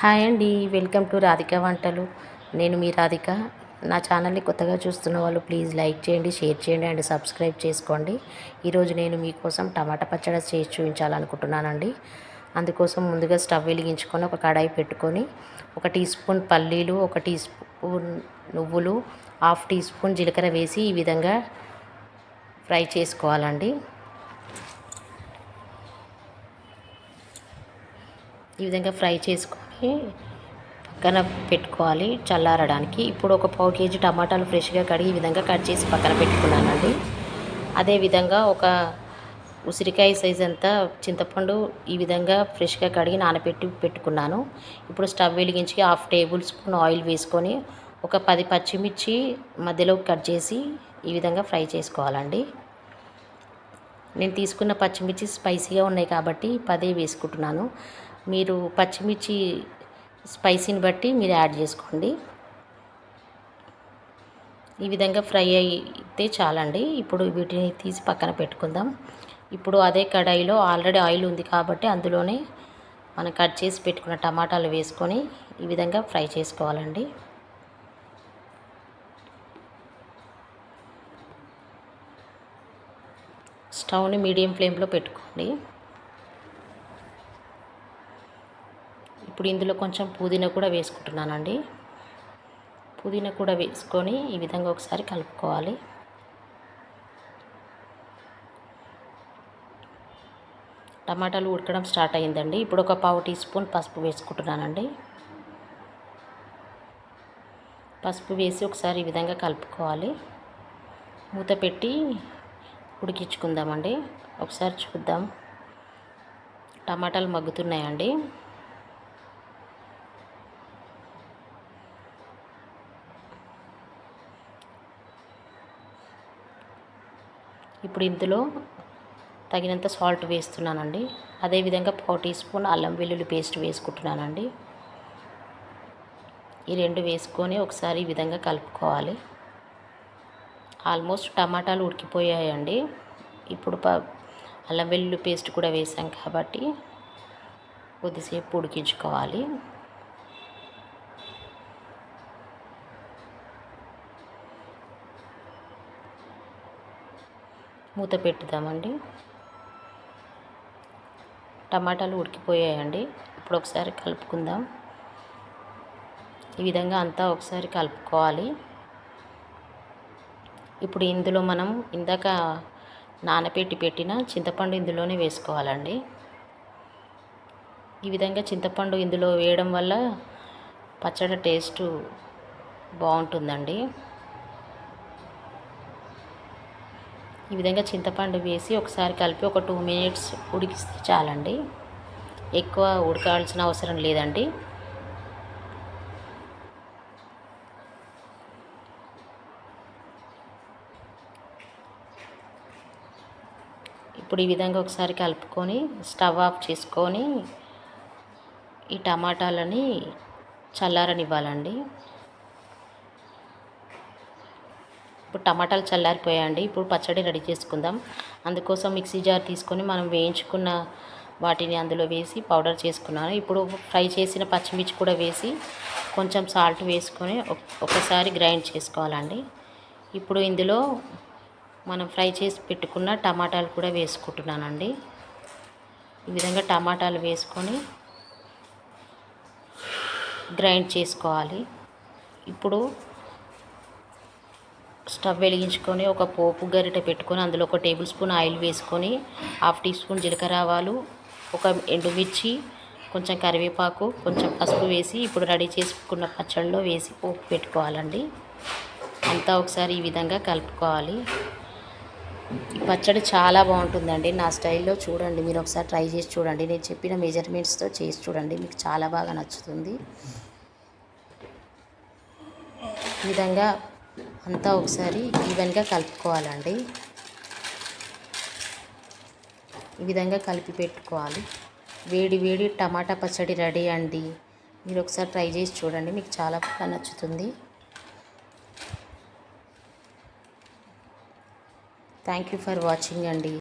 Hi అండి welcome to Radhika వంటలు. నేను మీ రాధిక. నా ఛానల్ని కొత్తగా చూస్తున్న వాళ్ళు ప్లీజ్ లైక్ చేయండి షేర్ చేయండి అండ్ సబ్స్క్రైబ్ చేసుకోండి. ఈరోజు నేను మీకోసం టమాటా పచ్చడి చేసి చూపించాలనుకుంటున్నానండి. అందుకోసం ముందుగా స్టవ్ వెలిగించుకొని ఒక కడాయి పెట్టుకొని ఒక టీ స్పూన్ పల్లీలు ఒక టీ స్పూన్ నువ్వులు హాఫ్ టీ స్పూన్ జీలకర్ర వేసి ఈ విధంగా ఫ్రై చేసుకోవాలండి. ఈ విధంగా ఫ్రై చేసుకొని పక్కన పెట్టుకోవాలి చల్లారడానికి. ఇప్పుడు ఒక పావు కేజీ టమాటాలు ఫ్రెష్గా కడిగి ఈ విధంగా కట్ చేసి పక్కన పెట్టుకున్నానండి. అదేవిధంగా ఒక ఉసిరికాయ సైజ్ అంతా చింతపండు ఈ విధంగా ఫ్రెష్గా కడిగి నానబెట్టి పెట్టుకున్నాను. ఇప్పుడు స్టవ్ వెలిగించి హాఫ్ టేబుల్ స్పూన్ ఆయిల్ వేసుకొని ఒక పది పచ్చిమిర్చి మధ్యలో కట్ చేసి ఈ విధంగా ఫ్రై చేసుకోవాలండి. నేను తీసుకున్న పచ్చిమిర్చి స్పైసీగా ఉన్నాయి కాబట్టి పదే వేసుకుంటున్నాను. మీరు పచ్చిమిర్చి స్పైసీని బట్టి మీరు యాడ్ చేసుకోండి. ఈ విధంగా ఫ్రై అయితే చాలండి. ఇప్పుడు వీటిని తీసి పక్కన పెట్టుకుందాం. ఇప్పుడు అదే కడాయిలో ఆల్రెడీ ఆయిల్ ఉంది కాబట్టి అందులోనే మనం కట్ చేసి పెట్టుకున్న టమాటాలు వేసుకొని ఈ విధంగా ఫ్రై చేసుకోవాలండి. స్టవ్ని మీడియం ఫ్లేమ్లో పెట్టుకోండి. ఇప్పుడు ఇందులో కొంచెం పుదీనా కూడా వేసుకుంటున్నానండి. పుదీనా కూడా వేసుకొని ఈ విధంగా ఒకసారి కలుపుకోవాలి. టమాటాలు ఉడకడం స్టార్ట్ అయ్యిందండి ఇప్పుడు ఒక పావు టీ స్పూన్ పసుపు వేసుకుంటున్నానండి. పసుపు వేసి ఒకసారి ఈ విధంగా కలుపుకోవాలి. మూత పెట్టి ఉడికించుకుందామండి. ఒకసారి చూద్దాం. టమాటాలు మగ్గుతున్నాయండి. ఇప్పుడు ఇందులో తగినంత సాల్ట్ వేస్తున్నానండి. అదేవిధంగా పావు టీ స్పూన్ అల్లం వెల్లుల్లి పేస్ట్ వేసుకుంటున్నానండి. ఈ రెండు వేసుకొని ఒకసారి ఈ విధంగా కలుపుకోవాలి. ఆల్మోస్ట్ టమాటాలు ఉడికిపోయాయండి. ఇప్పుడు ప అల్లం వెల్లుల్లి పేస్ట్ కూడా వేసాం కాబట్టి కొద్దిసేపు ఉడికించుకోవాలి. మూత పెట్టుదామండి. టమాటాలు ఉడికిపోయాయండి. ఇప్పుడు ఒకసారి కలుపుకుందాం. ఈ విధంగా అంతా ఒకసారి కలుపుకోవాలి. ఇప్పుడు ఇందులో మనం ఇందాక నానపెట్టి పెట్టిన చింతపండు ఇందులోనే వేసుకోవాలండి. ఈ విధంగా చింతపండు ఇందులో వేయడం వల్ల పచ్చడి టేస్ట్ బాగుంటుందండి. ఈ విధంగా చింతపండు వేసి ఒకసారి కలిపి ఒక టూ మినిట్స్ ఉడికిస్తే చాలండి. ఎక్కువ ఉడకాల్సిన అవసరం లేదండి. ఇప్పుడు ఈ విధంగా ఒకసారి కలుపుకొని స్టవ్ ఆఫ్ చేసుకొని ఈ టమాటాలని చల్లారనివ్వాలండి. ఇప్పుడు టమాటాలు చల్లారిపోయాయండి. ఇప్పుడు పచ్చడి రెడీ చేసుకుందాం. అందుకోసం మిక్సీ జార్ తీసుకొని మనం వేయించుకున్న వాటిని అందులో వేసి పౌడర్ చేసుకున్నాను. ఇప్పుడు ఫ్రై చేసిన పచ్చిమిర్చి కూడా వేసి కొంచెం సాల్ట్ వేసుకొని ఒకసారి గ్రైండ్ చేసుకోవాలండి. ఇప్పుడు ఇందులో మనం ఫ్రై చేసి పెట్టుకున్న టమాటాలు కూడా వేసుకుంటున్నానండి. ఈ విధంగా టమాటాలు వేసుకొని గ్రైండ్ చేసుకోవాలి. ఇప్పుడు స్టవ్ వెలిగించుకొని ఒక పోపు గరిట పెట్టుకొని అందులో ఒక టేబుల్ స్పూన్ ఆయిల్ వేసుకొని హాఫ్ టీ స్పూన్ జీలకర్ర ఆవాలు ఒక ఎండుమిర్చి కొంచెం కరివేపాకు కొంచెం పసుపు వేసి ఇప్పుడు రెడీ చేసుకున్న పచ్చడిలో వేసి పోపు పెట్టుకోవాలండి. అంతా ఒకసారి ఈ విధంగా కలుపుకోవాలి. ఈ పచ్చడి చాలా బాగుంటుందండి నా స్టైల్లో చూడండి మీరు ఒకసారి ట్రై చేసి చూడండి. నేను చెప్పిన మెజర్మెంట్స్తో చేసి చూడండి మీకు చాలా బాగా నచ్చుతుంది. ఈ విధంగా అంతా ఒకసారి ఈవెన్గా కలుపుకోవాలండి. ఈ విధంగా కలిపి పెట్టుకోవాలి. వేడి వేడి టమాటా పచ్చడి రెడీ అండి. మీరు ఒకసారి ట్రై చేసి చూడండి మీకు చాలా బాగా నచ్చుతుంది. థ్యాంక్ యూ ఫర్ వాచింగ్ అండి.